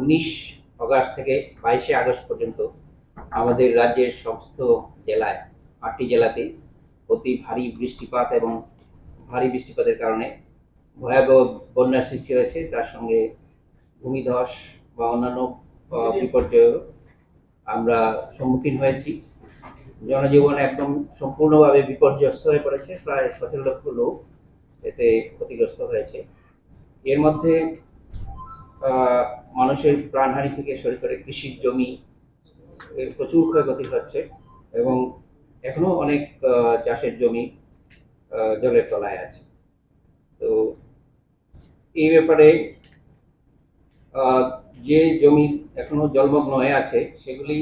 উনিশ অগাস্ট থেকে বাইশে আগস্ট পর্যন্ত আমাদের রাজ্যের সমস্ত জেলায়, আটটি জেলাতে অতি ভারী বৃষ্টিপাত এবং ভারী বৃষ্টিপাতের কারণে ভয়াবহ বন্যার সৃষ্টি হয়েছে। তার সঙ্গে ভূমিধস বা অন্যান্য বিপর্যয় আমরা সম্মুখীন হয়েছি। জনজীবন একদম সম্পূর্ণভাবে বিপর্যস্ত হয়ে পড়েছে। প্রায় সতেরো লক্ষ লোক এতে ক্ষতিগ্রস্ত হয়েছে। এর মধ্যে মানুষের প্রাণহানি থেকে শুরু করে কৃষির জমি প্রচুর ক্ষয়ক্ষতি হচ্ছে এবং এখনও অনেক চাষের জমি জলের তলায় আছে। তো এই ব্যাপারে যে জমি এখনও জলমগ্ন হয়ে আছে, সেগুলি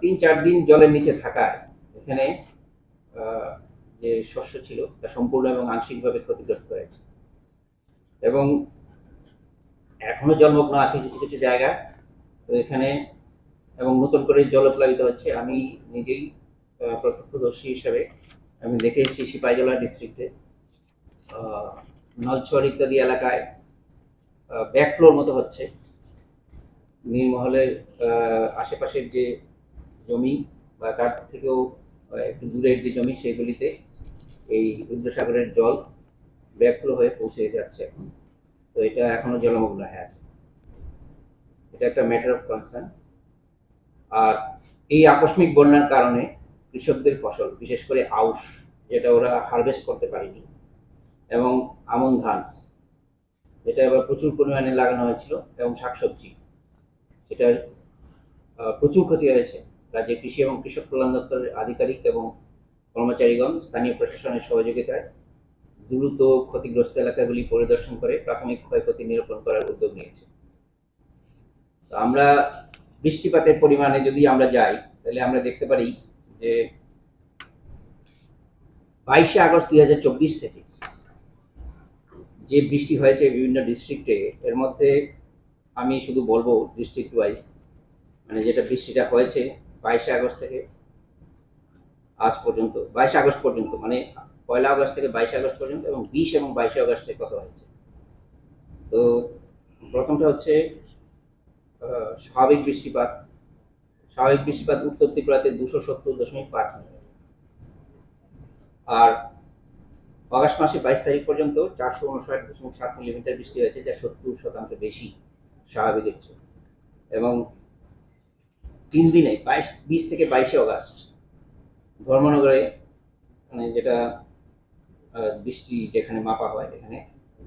তিন চার দিন জলের নিচে থাকায়, এখানে যে শস্য ছিল, তা সম্পূর্ণ এবং আংশিকভাবে ক্ষতিগ্রস্ত হয়েছে। এবং এখনও জলমগ্ন আছে কিছু কিছু জায়গা তো এখানে এবং নতুন করে জল জলপ্লাবিত হচ্ছে। আমি নিজেই প্রত্যক্ষদর্শী হিসাবে আমি দেখে এসেছি সিপাহীজলা ডিস্ট্রিক্টে নলছড় ইত্যাদি এলাকায় ব্যাকফ্লোর মতো হচ্ছে। নীরমহলের আশেপাশের যে জমি বা তার থেকেও একটু দূরের যে জমি, সেগুলিতে এই রুদ্রসাগরের জল ব্যাকফ্লো হয়ে পৌঁছে যাচ্ছে এখন। তো এটা এখনও জলমগ্ন হয়ে আছে। এটা একটা ম্যাটার অফ কনসার্ন আর এই আকস্মিক বন্যার কারণে কৃষকদের ফসল, বিশেষ করে আউশ, যেটা ওরা হারভেস্ট করতে পারেনি, এবং আমন ধান যেটা এবার প্রচুর পরিমাণে লাগানো হয়েছিল, এবং শাকসবজি, সেটার প্রচুর ক্ষতি হয়েছে। রাজ্যের কৃষি এবং কৃষক কল্যাণ দপ্তরের আধিকারিক এবং কর্মচারীগণ, স্থানীয় প্রশাসনের সহযোগিতায় দ্রুত ক্ষতিগ্রস্ত এলাকাগুলি পরিদর্শন করে প্রাথমিক ক্ষয়ক্ষতি নিরূপণ করার উদ্যোগ নিয়েছে। তো আমরা বৃষ্টিপাতের পরিমাণে যদি আমরা যাই, তাহলে আমরা দেখতে পারি যে বাইশে আগস্ট দুই হাজার চব্বিশ থেকে যে বৃষ্টি হয়েছে বিভিন্ন ডিস্ট্রিক্টে, এর মধ্যে আমি শুধু বলব ডিস্ট্রিক্ট ওয়াইজ মানে যেটা বৃষ্টিটা হয়েছে বাইশে আগস্ট থেকে আজ পর্যন্ত, বাইশে আগস্ট পর্যন্ত মানে পয়লা আগস্ট থেকে বাইশে আগস্ট পর্যন্ত এবং বিশ এবং বাইশে আগস্টে কত হয়েছে? তো প্রথমটা হচ্ছে স্বাভাবিক বৃষ্টিপাত। স্বাভাবিক বৃষ্টিপাত উত্তর ত্রিপুরাতে দুশো সত্তর দশমিক পাঁচ আর অগাস্ট মাসে বাইশ তারিখ পর্যন্ত চারশো উনষাট দশমিক সাত মিলিমিটার বৃষ্টি হয়েছে, যা সত্তর শতাংশ বেশি স্বাভাবিকের চেয়ে। এবং তিন দিনে বাইশ, বিশ থেকে বাইশে অগাস্ট ধর্মনগরে মানে যেটা বৃষ্টি যেখানে মাপা হয়, এখানে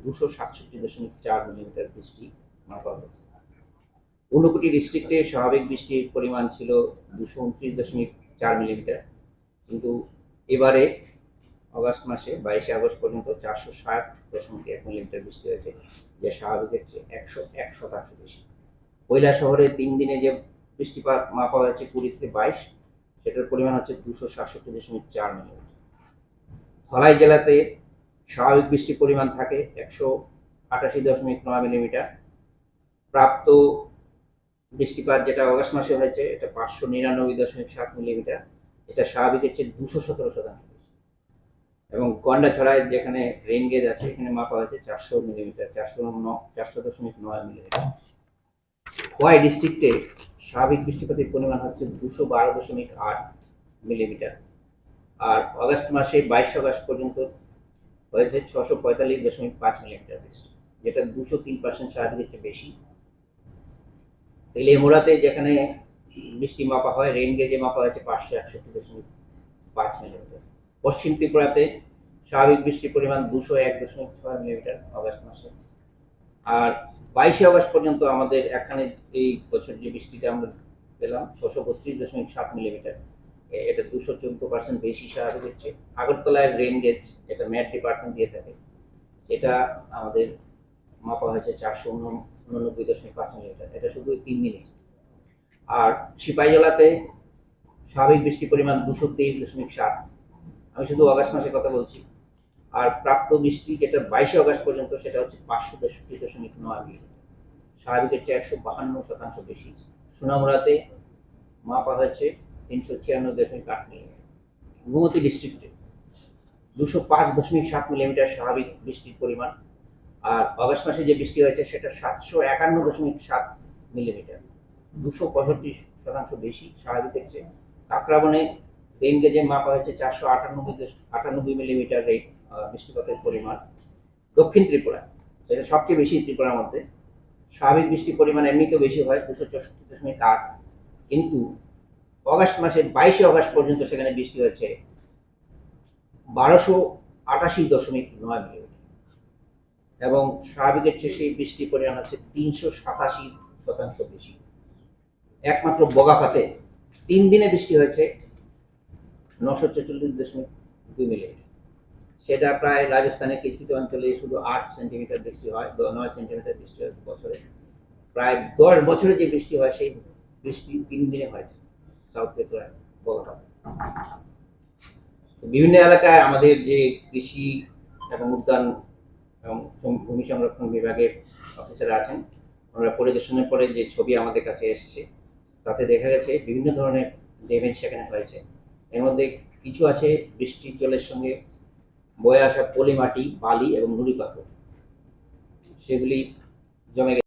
দুশো সাতষট্টি দশমিক চার মিলিমিটার বৃষ্টি মাপা হয়েছে। ঊনকোটি ডিস্ট্রিক্টে স্বাভাবিক বৃষ্টির পরিমাণ ছিল দুশো উনত্রিশ দশমিক চার মিলিমিটার। কিন্তু এবারে অগাস্ট মাসে বাইশে আগস্ট পর্যন্ত চারশো ষাট দশমিক এক মিলিমিটার বৃষ্টি হয়েছে, যা স্বাভাবিকের চেয়ে একশো এক শতাংশ বেশি। কৈলা শহরে তিন দিনে যে বৃষ্টিপাত মাপা হয়েছে কুড়ি থেকে বাইশ, সেটার পরিমাণ হচ্ছে দুশো সাতষট্টি দশমিক চার মিলিমিটার। ধলাই জেলাতে স্বাভাবিক বৃষ্টির পরিমাণ থাকে একশো আটাশি দশমিক নয় মিলিমিটার। প্রাপ্ত বৃষ্টিপাত যেটা অগস্ট মাসে হয়েছে, এটা পাঁচশো নিরানব্বই দশমিক সাত মিলিমিটার। এটা স্বাভাবিকের চেয়ে দুশো সতেরো শতাংশ এবং গন্ডাছড়ায় যেখানে রেন গেজ আছে, এখানে মাপা হয়েছে চারশো মিলিমিটার, চারশো চারশো দশমিক নয় মিলিমিটার। খোয়াই ডিস্ট্রিক্টে স্বাভাবিক বৃষ্টিপাতের পরিমাণ হচ্ছে দুশো বারো দশমিক আট মিলিমিটার। আর আগস্ট মাসে বাইশ আগস্ট পর্যন্ত হয়েছে ছশো পঁয়তাল্লিশ দশমিক পাঁচ মিলিমিটার বৃষ্টি যেটা দুশো তিন পার্সেন্ট স্বাভাবিকের বেশি। তেলেমোড়াতে যেখানে বৃষ্টি মাপা হয় রেন গেজে মাপা হয়েছে পাঁচশো একষট্টি দশমিক পাঁচ মিলিমিটার পশ্চিম ত্রিপুরাতে স্বাভাবিক বৃষ্টির পরিমাণ দুশো এক দশমিক ছয় মিলিমিটার আগস্ট মাসে। আর বাইশে আগস্ট পর্যন্ত আমাদের এখানে এই বছর যে বৃষ্টিটা আমরা পেলাম, ছশো বত্রিশ দশমিক সাত মিলিমিটার। এটা দুশো চোদ্দ পার্সেন্ট বেশি স্বাভাবিক হচ্ছে আগরতলায় রেন গেজ যেটা ম্যাট ডিপার্টমেন্ট দিয়ে থাকে। এটা আমাদের মাপা হয়েছে চারশো উননব্বই দশমিক পাঁচ মিলিমিটার। এটা শুধু তিন দিনে আর সিপাহীজলাতে স্বাভাবিক বৃষ্টির পরিমাণ দুশো তেইশ দশমিক সাত। আমি শুধু আগস্ট মাসের কথা বলছি। আর প্রাপ্ত বৃষ্টি যেটা বাইশে আগস্ট পর্যন্ত, সেটা হচ্ছে পাঁচশো দশটি দশমিক নয় মিলিমিটার। স্বাভাবিকের চেয়ে একশো বাহান্ন শতাংশ বেশি। সোনামুড়াতে মাপা হয়েছে তিনশো ছিয়ানব্বই দশমিক আট মিলিমিটার। গোমতী ডিস্ট্রিক্টে দুশো পাঁচ দশমিক সাত মিলিমিটার স্বাভাবিক বৃষ্টির পরিমাণ। আর অগস্ট মাসে যে বৃষ্টি হয়েছে, সেটা সাতশো একান্ন দশমিক সাত মিলিমিটার। দুশো পঁয়ষট্টি শতাংশ বেশি স্বাভাবিকের চেয়ে কাকরাবনে রেন গেজে মাপা হয়েছে চারশো আটানব্বই আটানব্বই মিলিমিটার রেট বৃষ্টিপাতের পরিমাণ। দক্ষিণ ত্রিপুরা, এটা সবচেয়ে বেশি ত্রিপুরার মধ্যে। স্বাভাবিক বৃষ্টির পরিমাণ এমনিতেও বেশি হয়, দুশো চৌষট্টি দশমিক আট। কিন্তু অগাস্ট মাসের বাইশে অগাস্ট পর্যন্ত সেখানে বৃষ্টি হয়েছে বারোশো আটাশি দশমিক নয় মিলিমিটার। এবং স্বাভাবিকের চেয়ে সেই বৃষ্টির পরিমাণ হচ্ছে তিনশো সাতাশি শতাংশ বেশি। একমাত্র বগাফাতে তিন দিনে বৃষ্টি হয়েছে নশো ছেচল্লিশ দশমিক দুই মিলিমিটার। সেটা প্রায় রাজস্থানের কিছু কিছু অঞ্চলে শুধু আট সেন্টিমিটার বৃষ্টি হয় নয় সেন্টিমিটার বৃষ্টি হয় বছরে। প্রায় দশ বছরে যে বৃষ্টি হয়, সেই বৃষ্টি তিন দিনে হয়েছে। সাউথ ত্রিপুরায় বগাফাতে তো বিভিন্ন এলাকায় আমাদের যে কৃষি এবং উদ্যান এবং ভূমি সংরক্ষণ বিভাগের অফিসাররা আছেন আমরা পরিদর্শনের পরে যে ছবি আমাদের কাছে এসেছে, তাতে দেখা গেছে বিভিন্ন ধরনের ড্যামেজ সেখানে হয়েছে। এর মধ্যে কিছু আছে বৃষ্টির জলের সঙ্গে, বয়ে আসা পলি মাটি বালি এবং নুড়ি পাথর সেগুলি জমে